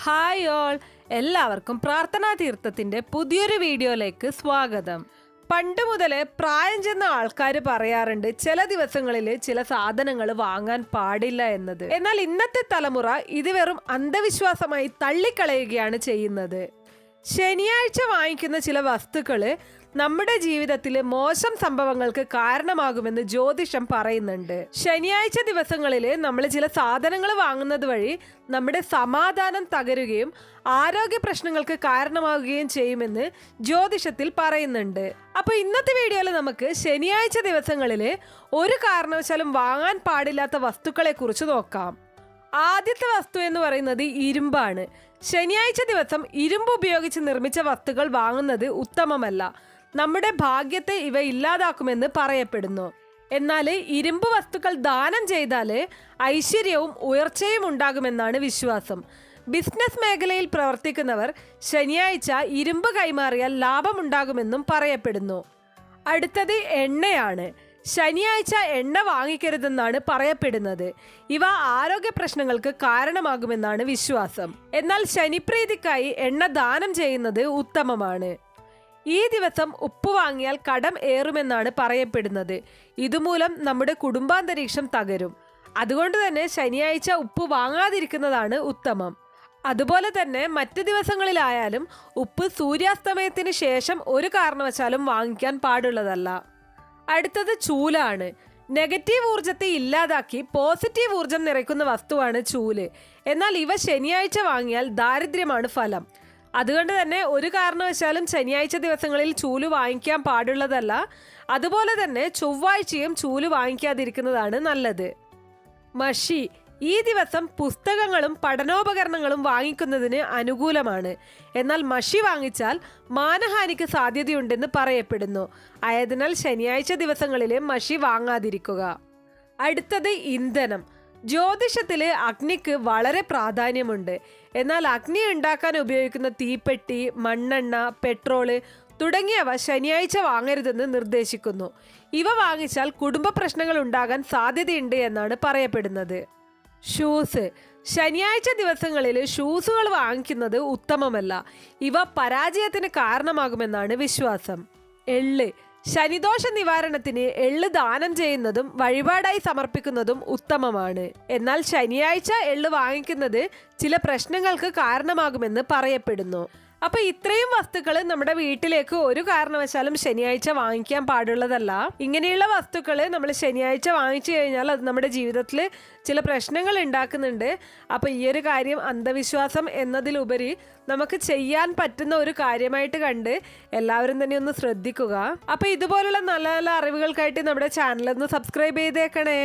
Hi all. എല്ലാവർക്കും പ്രാർത്ഥനാ തീർത്ഥത്തിന്റെ പുതിയൊരു വീഡിയോയിലേക്ക് സ്വാഗതം. പണ്ട് മുതലേ പ്രായം ചെന്ന ആൾക്കാർ പറയാറുണ്ട് ചില ദിവസങ്ങളിൽ ചില സാധനങ്ങൾ വാങ്ങാൻ പാടില്ല എന്നത്. എന്നാൽ ഇന്നത്തെ തലമുറ ഇത് വെറും അന്ധവിശ്വാസമായി തള്ളിക്കളയുകയാണ് ചെയ്യുന്നത്. ശനിയാഴ്ച വാങ്ങിക്കുന്ന ചില വസ്തുക്കൾ നമ്മുടെ ജീവിതത്തിൽ മോശം സംഭവങ്ങൾക്ക് കാരണമാകുമെന്ന് ജ്യോതിഷം പറയുന്നുണ്ട്. ശനിയാഴ്ച ദിവസങ്ങളിൽ നമ്മൾ ചില സാധനങ്ങൾ വാങ്ങുന്നത് വഴി നമ്മുടെ സമാധാനം തകരുകയും ആരോഗ്യ പ്രശ്നങ്ങൾക്ക് കാരണമാകുകയും ചെയ്യുമെന്ന് ജ്യോതിഷത്തിൽ പറയുന്നുണ്ട്. അപ്പോൾ ഇന്നത്തെ വീഡിയോയിൽ നമുക്ക് ശനിയാഴ്ച ദിവസങ്ങളിൽ ഒരു കാരണവശാലും വാങ്ങാൻ പാടില്ലാത്ത വസ്തുക്കളെക്കുറിച്ച് നോക്കാം. ആദ്യത്തെ വസ്തു എന്ന് പറയുന്നത് ഇരുമ്പാണ്. ശനിയാഴ്ച ദിവസം ഇരുമ്പ് ഉപയോഗിച്ച് നിർമ്മിച്ച വസ്തുക്കൾ വാങ്ങുന്നത് ഉത്തമമല്ല. നമ്മുടെ ഭാഗ്യത്തെ ഇവ ഇല്ലാതാക്കുമെന്ന് പറയപ്പെടുന്നു. എന്നാൽ ഇരുമ്പ് വസ്തുക്കൾ ദാനം ചെയ്താൽ ഐശ്വര്യവും ഉയർച്ചയും ഉണ്ടാകുമെന്നാണ് വിശ്വാസം. ബിസിനസ് മേഖലയിൽ പ്രവർത്തിക്കുന്നവർ ശനിയാഴ്ച ഇരുമ്പ് കൈമാറിയാൽ ലാഭമുണ്ടാകുമെന്നും പറയപ്പെടുന്നു. അടുത്തത് എണ്ണയാണ്. ശനിയാഴ്ച എണ്ണ വാങ്ങിക്കരുതെന്നാണ് പറയപ്പെടുന്നത്. ഇവ ആരോഗ്യ പ്രശ്നങ്ങൾക്ക് കാരണമാകുമെന്നാണ് വിശ്വാസം. എന്നാൽ ശനിപ്രീതിക്കായി എണ്ണ ദാനം ചെയ്യുന്നത് ഉത്തമമാണ്. ഈ ദിവസം ഉപ്പ് വാങ്ങിയാൽ കടം ഏറുമെന്നാണ് പറയപ്പെടുന്നത്. ഇതുമൂലം നമ്മുടെ കുടുംബാന്തരീക്ഷം തകരും. അതുകൊണ്ട് തന്നെ ശനിയാഴ്ച ഉപ്പ് വാങ്ങാതിരിക്കുന്നതാണ് ഉത്തമം. അതുപോലെ തന്നെ മറ്റ് ദിവസങ്ങളിലായാലും ഉപ്പ് സൂര്യാസ്തമയത്തിന് ശേഷം ഒരു കാരണവശാലും വാങ്ങിക്കാൻ പാടുള്ളതല്ല. അടുത്തത് ചൂലാണ്. നെഗറ്റീവ് ഊർജത്തെ ഇല്ലാതാക്കി പോസിറ്റീവ് ഊർജം നിറയ്ക്കുന്ന വസ്തുവാണ് ചൂൽ. എന്നാൽ ഇവ ശനിയാഴ്ച വാങ്ങിയാൽ ദാരിദ്ര്യമാണ് ഫലം. അതുകൊണ്ട് തന്നെ ഒരു കാരണവശാലും ശനിയാഴ്ച ദിവസങ്ങളിൽ ചൂൽ വാങ്ങിക്കാൻ പാടുള്ളതല്ല. അതുപോലെ തന്നെ ചൊവ്വാഴ്ചയും ചൂൽ വാങ്ങിക്കാതിരിക്കുന്നതാണ് നല്ലത്. മഷി. ഈ ദിവസം പുസ്തകങ്ങളും പഠനോപകരണങ്ങളും വാങ്ങിക്കുന്നതിന് അനുകൂലമാണ്. എന്നാൽ മഷി വാങ്ങിച്ചാൽ മാനഹാനിക്ക് സാധ്യതയുണ്ടെന്ന് പറയപ്പെടുന്നു. ആയതിനാൽ ശനിയാഴ്ച ദിവസങ്ങളിലെ മഷി വാങ്ങാതിരിക്കുക. അടുത്തത് ഇന്ധനം. ജ്യോതിഷത്തിൽ അഗ്നിക്ക് വളരെ പ്രാധാന്യമുണ്ട്. എന്നാൽ അഗ്നി ഉണ്ടാക്കാൻ ഉപയോഗിക്കുന്ന തീപ്പെട്ടി മണ്ണെണ്ണ പെട്രോൾ തുടങ്ങിയവ ശനിയാഴ്ച വാങ്ങരുതെന്ന് നിർദ്ദേശിക്കുന്നു. ഇവ വാങ്ങിച്ചാൽ കുടുംബ പ്രശ്നങ്ങൾ ഉണ്ടാകാൻ സാധ്യതയുണ്ട് എന്നാണ് പറയപ്പെടുന്നത്. ഷൂസ് ശനിയാഴ്ച ദിവസങ്ങളിൽ ഷൂസുകൾ വാങ്ങിക്കുന്നത് ഉത്തമമല്ല. ഇവ പരാജയത്തിന് കാരണമാകുമെന്നാണ് വിശ്വാസം. എള്ള്. ശനിദോഷ നിവാരണത്തിന് എള്ള് ദാനം ചെയ്യുന്നതും വഴിപാടായി സമർപ്പിക്കുന്നതും ഉത്തമമാണ്. എന്നാൽ ശനിയാഴ്ച എള്ള് വാങ്ങിക്കുന്നത് ചില പ്രശ്നങ്ങൾക്ക് കാരണമാകുമെന്ന് പറയപ്പെടുന്നു. അപ്പൊ ഇത്രയും വസ്തുക്കൾ നമ്മുടെ വീട്ടിലേക്ക് ഒരു കാരണവശാലും ശനിയാഴ്ച വാങ്ങിക്കാൻ പാടുള്ളതല്ല. ഇങ്ങനെയുള്ള വസ്തുക്കൾ നമ്മൾ ശനിയാഴ്ച വാങ്ങിച്ചു കഴിഞ്ഞാൽ അത് നമ്മുടെ ജീവിതത്തിൽ ചില പ്രശ്നങ്ങൾ ഉണ്ടാക്കുന്നുണ്ട്. അപ്പൊ ഈ ഒരു കാര്യം അന്ധവിശ്വാസം എന്നതിലുപരി നമുക്ക് ചെയ്യാൻ പറ്റുന്ന ഒരു കാര്യമായിട്ട് കണ്ട് എല്ലാവരും തന്നെ ഒന്ന് ശ്രദ്ധിക്കുക. അപ്പൊ ഇതുപോലുള്ള നല്ല നല്ല അറിവുകൾക്കായിട്ട് നമ്മുടെ ചാനൽ ഒന്ന് സബ്സ്ക്രൈബ് ചെയ്തേക്കണേ.